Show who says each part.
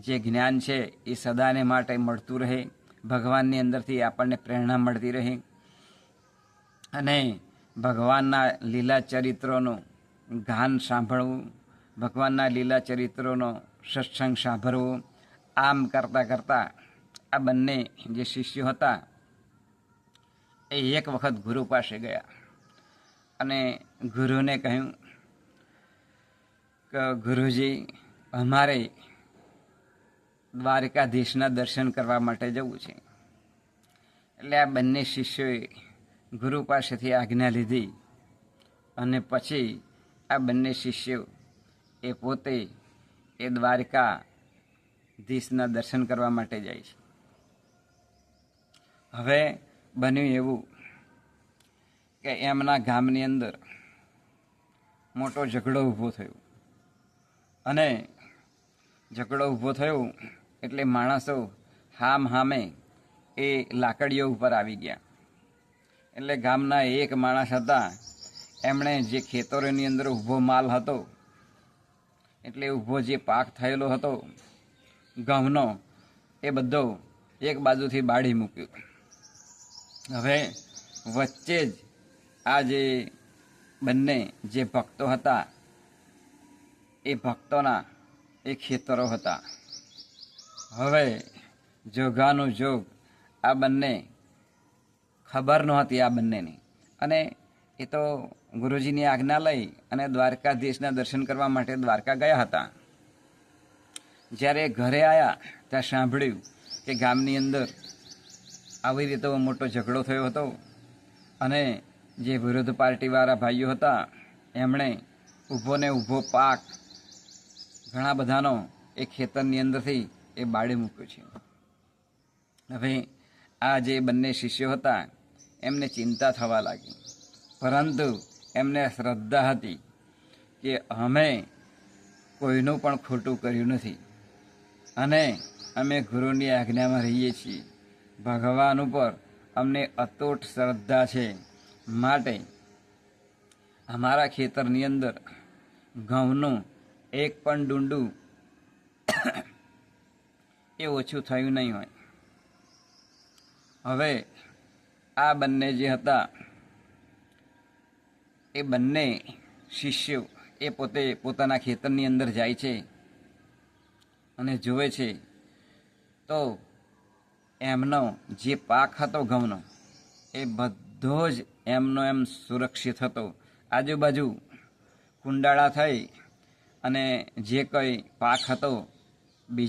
Speaker 1: જે જ્ઞાન છે એ સદાને માટે મળતું રહે, ભગવાનની અંદરથી આપણને પ્રેરણા મળતી રહે. અને ભગવાનના લીલા ચરિત્રોનું ગાન સાંભળવું, ભગવાનના લીલા ચરિત્રોનો સત્સંગ સાંભળવું, આમ કરતાં કરતાં આ બંને જે શિષ્યો હતા, એ એક વખત ગુરુ પાસે ગયા. અને ગુરુને કહ્યું કે, ગુરુજી, અમારે દ્વારકાધીશના દર્શન કરવા માટે જવું છે. એટલે આ બંને શિષ્યોએ ગુરુ પાસેથી આજ્ઞા લીધી અને પછી આ બંને શિષ્યો એ પોતે એ દ્વારકાધીશના દર્શન કરવા માટે જાય છે. હવે બન્યું એવું કે એમના ગામની અંદર મોટો ઝઘડો ઊભો થયો. અને ઝઘડો ઊભો થયો એટલે માણસો હામ હામે એ લાકડીઓ ઉપર આવી ગયા. એટલે ગામના એક માણસ હતા, એમણે જે ખેતરોની અંદર ઊભો માલ હતો, એટલે ઊભો જે પાક થયેલો હતો, ઘઉંનો, એ બધો એક બાજુથી બાળી મૂક્યો. હવે વચ્ચે જ આ જે બંને જે ભક્તો હતા, એ ભક્તોના એ ખેતરો હતા. હવે જોગાનો જોગ આ બંને ખબર નહોતી આ બંનેની. અને એ તો ગુરુજીની આજ્ઞા લઈ અને દ્વારકાધીશના દર્શન કરવા માટે દ્વારકા ગયા હતા. જ્યારે ઘરે આવ્યા ત્યાં સાંભળ્યું કે ગામની અંદર આવી રીતે મોટો ઝઘડો થયો હતો અને જે વિરોધ પાર્ટીવાળા ભાઈઓ હતા, એમણે ઊભો ને ઊભો પાક ઘણા બધાનો એ ખેતરની અંદરથી એ બાળી મૂક્યો છે. હવે આ જે બંને શિષ્યો હતા, એમને ચિંતા થવા લાગી. પરંતુ એમને શ્રદ્ધા હતી કે અમે કોઈનું પણ ખોટું કર્યું નથી. અને અમે ગુરુની આજ્ઞામાં રહીએ છીએ. ભગવાન ઉપર અમને અતૂટ શ્રદ્ધા છે. માટે અમારા ખેતરની અંદર ઘઉંનું એક પણ ડુંડું એ ઓછું થયું નહીં હોય. હવે આ બંને જે હતા, એ બંને શિષ્યો એ પોતે પોતાના ખેતરની અંદર જાય છે અને જુએ છે. તો એમનો જે પાક હતો ઘઉંનો, એ બધો જ એમનો એમ સુરક્ષિત હતો. આજુબાજુ કુંડાળા થઈ અને જે કંઈ પાક હતો, બીજા